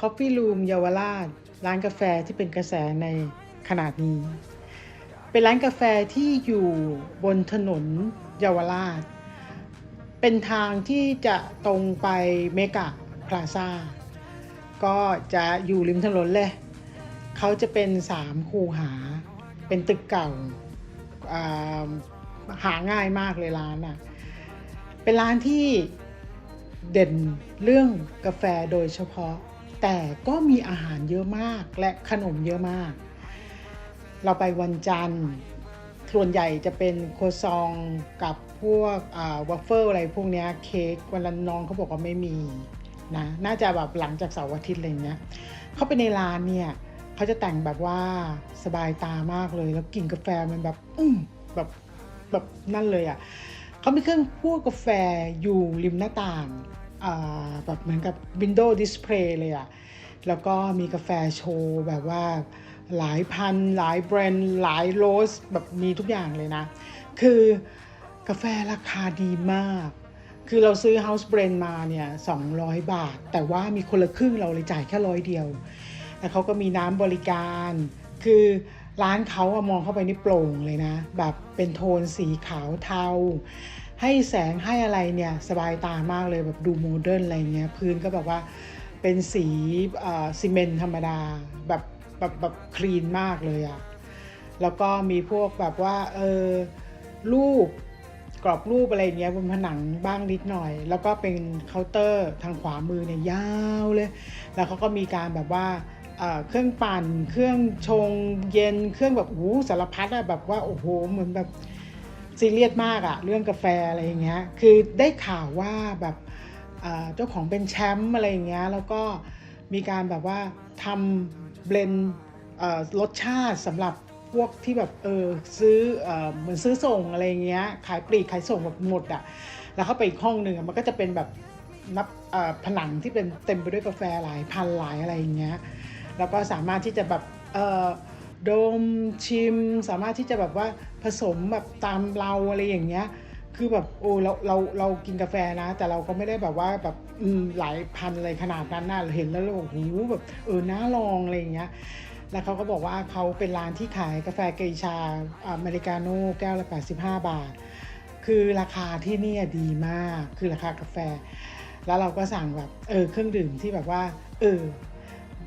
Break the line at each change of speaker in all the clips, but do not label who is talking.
Coffee Room เยาวราช ร้านกาแฟที่เป็นกระแสในขนาดนี้ เป็นร้านกาแฟที่อยู่บนถนนเยาวราช เป็นทางที่จะตรงไปเมกะพลาซ่า ก็จะอยู่ริมถนนเลย เขาจะเป็นสามคูหา เป็นตึกเก่าอ่าหาง่ายมากเลยร้านอะ เป็นร้านที่เด่นเรื่องกาแฟโดยเฉพาะ แต่ก็มีอาหารเยอะมากและขนมเยอะมาก เราไปวันจันทร์ส่วนใหญ่จะเป็นโครัวซองกับพวกวัฟเฟิลอะไรพวกนี้เค้กวันละน้องเขาบอกว่าไม่มีนะน่าจะแบบหลังจากเสาร์อาทิตย์อะไรเงี้ยเข้าไปในร้านเนี่ยเขาจะแต่งแบบว่าสบายตามากเลย แล้วกลิ่นกาแฟมันแบบอืมแบบแบบนั่นเลยอะ่ะเขามีเครื่องคั่วกาแฟอยู่ริมหน้าต่างอ่า แบบเหมือนกับ Window Display เลยอะ่ะแล้วก็มีกาแฟโชว์แบบว่าหลายพัน หลายแบรนด์ หลายโรสแบบมีทุกอย่างเลยนะ คือกาแฟราคาดีมาก คือเราซื้อ House Blend มาเนี่ย 200 บาท แต่ว่ามีคนละครึ่งเราเลยจ่ายแค่ร้อยเดียว แล้วเขาก็มีน้ำบริการ คือ ร้านเขาอะมองเข้าไปนี่โปร่งเลยนะ แบบเป็นโทนสีขาวเทา ให้แสงให้อะไรเนี่ย สบายตามากเลยแบบดูโมเดิร์นอะไรเงี้ย พื้นก็แบบว่าเป็นสีอ่อซีเมนต์ธรรมดา แบบแบบแบบคลีนมากเลยอะแล้วก็มีพวกแบบว่าเออรูปกรอบรูปอะไรเงี้ยบนผนังบ้างนิดหน่อย แล้วก็เป็นเคาน์เตอร์ทางขวามือเนี่ยยาวเลย แล้วเขาก็มีการแบบว่า เครื่องปั่น เครื่องชงเย็น เครื่องแบบโอ้โหสารพัดอะแบบว่าโอ้โหเหมือนแบบซีเรียสมากอะเรื่องกาแฟอะไรอย่างเงี้ย คือได้ข่าวว่าแบบเจ้าของเป็นแชมป์อะไรอย่างเงี้ย แล้วก็มีการแบบว่าทำเบลนรสชาติสำหรับพวกที่แบบเออซื้อเหมือนซื้อส่งอะไรอย่างเงี้ย ขายปลีกขายส่งแบบหมดอะแล้วเข้าไปอีกห้องหนึ่งมันก็จะเป็นแบบนับผนังที่เป็นเต็มไปด้วยกาแฟหลายพันหลายอะไรอย่างเงี้ย แล้วก็สามารถที่จะแบบเอ่อดมชิม สามารถที่จะแบบว่าผสมแบบตามเราอะไรอย่างเงี้ยคือแบบโอ้เราเราเรากินกาแฟนะ แต่เราก็ไม่ได้แบบว่าแบบอืมหลายพันอะไรขนาดนั้นนะเห็นแล้วเราโอ้โหแบบเออน่าลองอะไรอย่างเงี้ยแล้วเขาก็บอกว่าเขาเป็นร้านที่ขายกาแฟเกรชาอเมริกาโน่แก้วละ 85 บาท คือราคาที่นี่ดีมากคือราคากาแฟ แล้วเราก็สั่งแบบเออเครื่องดื่มที่แบบว่าเออ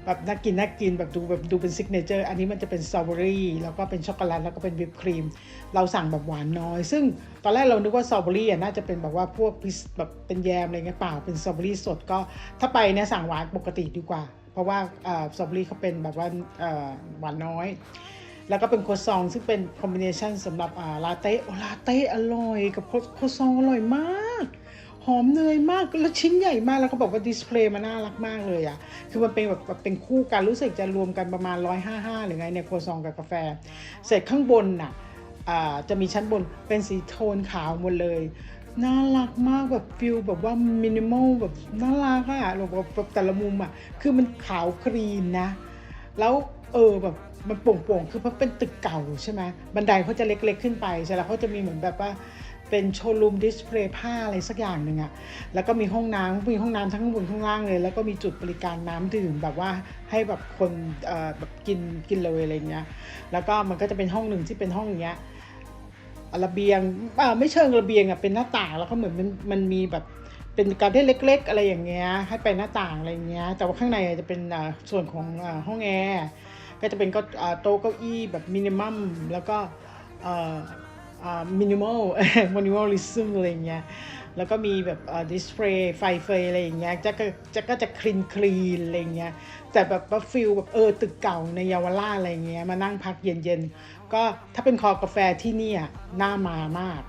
แบบน่ากินน่ากินแบบดูแบบดูเป็นซิกเนเจอร์อันนี้มันจะเป็นสตรอเบอรี่แล้วก็เป็นช็อกโกแลตแล้วก็เป็นวิปครีม เราสั่งแบบหวานน้อย ซึ่งตอนแรกเรานึกว่าสตรอเบอรี่อะน่าจะเป็นแบบว่าพวกพิซแบบเป็นแยมอะไรเงี้ยเปล่าเป็นสตรอเบอรี่สดก็ถ้าไปเนี่ยสั่งหวานปกติดีกว่า เพราะว่าเอ่อสตรอเบอรี่เขาเป็นแบบว่าหวานน้อย แล้วก็เป็นโคซองซึ่งเป็นคอมบิเนชันสำหรับลาเต้โอลาเต้อร่อยกับโคโคซองอร่อยมาก หอมเนยมากแล้วชิ้นใหญ่มากแล้วก็บอกว่าดิสเพลย์มันน่ารักมากเลยอะ่ะคือมันเป็นแบบเป็นคู่กันรู้สึกจะรวมกันประมาณ 155 หรือไงเนี่ยโคซองกับกาแฟ เสร็จข้างบนน่ะอ่าจะมีชั้นบนเป็นสีโทนขาวหมดเลยน่ารักมากแบบฟิลแบบว่ามินิมอลแบบน่ารักอะแบบแบบแต่ละมุมอะคือมันขาวครีมนะ แล้วเออแบบมันโป่งๆ คือมันเป็นตึกเก่าใช่ไหมบันไดเขาจะเล็กๆขึ้นไปใช่แล้วเขาจะมีเหมือนแบบว่า เป็นโชว์รูมดิสเพลย์ผ้าอะไรสักอย่างหนึ่งอะแล้วก็มีห้องน้ำมีห้องน้ำทั้งข้างบนข้างล่างเลย แล้วก็มีจุดบริการน้ำดื่มแบบว่าให้แบบคนเอ่อแบบกินกินเลยอะไรเงี้ย แล้วก็มันก็จะเป็นห้องหนึ่งที่เป็นห้องเงี้ยระเบียงอ่าไม่เชิงระเบียงอะเป็นหน้าต่างแล้วก็เหมือนมันมันมีแบบเป็นการได้เล็ก ๆ อะไรอย่างเงี้ยให้ไปหน้าต่างอะไรเงี้ย แต่ว่าข้างในจะเป็นส่วนของห้องแอร์ก็จะเป็นก็โต๊ะเก้าอี้แบบมินิมัมแล้วก็ มินิมอลมินิมอลลิซึมอะไรเงี้ยแล้วก็มีแบบอ่าดิสเพลย์ไฟเฟยอะไรอย่างเงี้ยจะก็จะก็จะคลีนคลีนอะไรเงี้ยแต่แบบว่าฟิลแบบเออตึกเก่าในเยาวราชอะไรเงี้ยมานั่งพักเย็นๆ ก็ถ้าเป็นคอกาแฟที่นี่อะน่า มามาก